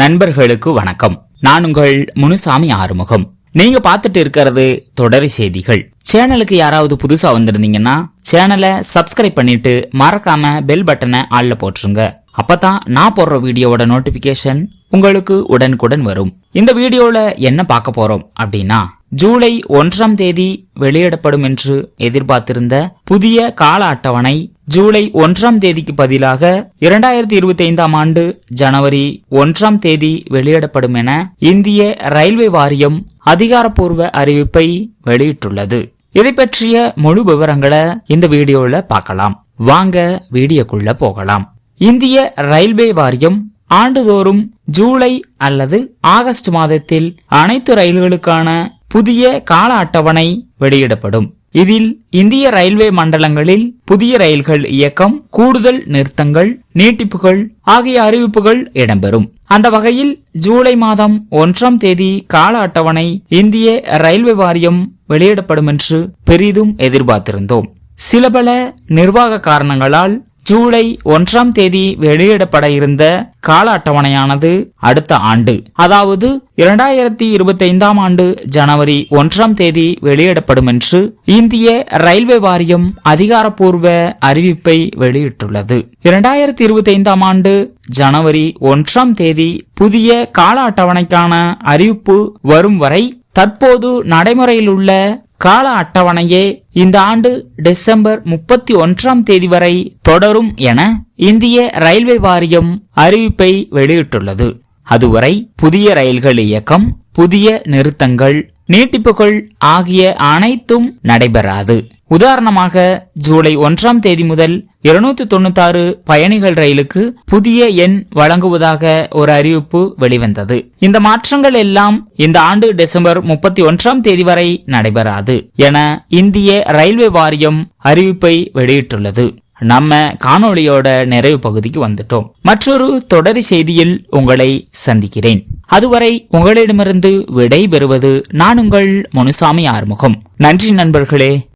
நண்பர்களுக்கு வணக்கம். நான் உங்கள் முனுசாமி ஆறுமுகம். நீங்க பார்த்துட்டு இருக்கிறது தொடர் செய்திகள். சேனலுக்கு யாராவது புதுசா வந்திருந்தீங்கன்னா சேனலை சப்ஸ்கிரைப் பண்ணிட்டு மறக்காம பெல் பட்டனை ஆள்ல போட்டுருங்க. அப்பதான் நான் போடுற வீடியோவோட நோட்டிபிகேஷன் உங்களுக்கு உடனுக்குடன் வரும். இந்த வீடியோல என்ன பார்க்க போறோம் அப்படின்னா ஜூலை ஒன்றாம் தேதி வெளியிடப்படும் என்று எதிர்பார்த்திருந்த புதிய கால அட்டவணை ஜூலை ஒன்றாம் தேதிக்கு பதிலாக இரண்டாயிரத்தி இருபத்தி ஐந்தாம் ஆண்டு ஜனவரி ஒன்றாம் தேதி வெளியிடப்படும் என இந்திய ரயில்வே வாரியம் அதிகாரப்பூர்வ அறிவிப்பை வெளியிட்டுள்ளது. இதை பற்றிய முழு விவரங்களை இந்த வீடியோல பார்க்கலாம். வாங்க வீடியோக்குள்ள போகலாம். இந்திய ரயில்வே வாரியம் ஆண்டுதோறும் ஜூலை அல்லது ஆகஸ்ட் மாதத்தில் அனைத்து ரயில்களுக்கான புதிய கால அட்டவணை வெளியிடப்படும். இதில் இந்திய ரயில்வே மண்டலங்களில் புதிய ரயில்கள் இயக்கம் கூடுதல் நிறுத்தங்கள் நீட்டிப்புகள் ஆகிய அறிவிப்புகள் இடம்பெறும். அந்த வகையில் ஜூலை மாதம் ஒன்றாம் தேதி கால அட்டவணை இந்திய ரயில்வே வாரியம் வெளியிடப்படும் என்று பெரிதும் எதிர்பார்த்திருந்தோம். சில பல நிர்வாக காரணங்களால் ஜூலை ஒன்றாம் தேதி வெளியிடப்பட இருந்த கால அட்டவணையானது அடுத்த ஆண்டு. அதாவது இரண்டாயிரத்தி இருபத்தி ஐந்தாம் ஆண்டு ஜனவரி ஒன்றாம் தேதி வெளியிடப்படும் என்று இந்திய ரயில்வே வாரியம் அதிகாரப்பூர்வ அறிவிப்பை வெளியிட்டுள்ளது. இரண்டாயிரத்தி இருபத்தி ஐந்தாம் ஆண்டு ஜனவரி ஒன்றாம் தேதி புதிய கால அட்டவணைக்கான அறிவிப்பு வரும் வரை தற்போது நடைமுறையில் உள்ள கால அட்டவணையே இந்த ஆண்டு டிசம்பர் முப்பத்தி ஒன்றாம் தேதி வரை தொடரும் என இந்திய ரயில்வே வாரியம் அறிவிப்பை வெளியிட்டுள்ளது. அதுவரை புதிய ரயில்கள் இயக்கம் புதிய நிறுத்தங்கள் நீட்டிப்புகள் ஆகிய அனைத்தும் நடைபெறாது. உதாரணமாக ஜூலை ஒன்றாம் தேதி முதல் இருநூத்தி தொண்ணூத்தாறு பயணிகள் ரயிலுக்கு புதிய எண் வழங்குவதாக ஒரு அறிவிப்பு வெளிவந்தது. இந்த மாற்றங்கள் எல்லாம் இந்த ஆண்டு டிசம்பர் முப்பத்தி ஒன்றாம் தேதி வரை நடைபெறாது என இந்திய ரயில்வே வாரியம் அறிவிப்பை வெளியிட்டுள்ளது. நம்ம காணொளியோட நிறைவு பகுதிக்கு வந்துட்டோம். மற்றொரு தொடரி செய்தியில் உங்களை சந்திக்கிறேன். அதுவரை உங்களிடமிருந்து விடை பெறுவது நான் உங்கள் முனுசாமி ஆறுமுகம். நன்றி நண்பர்களே.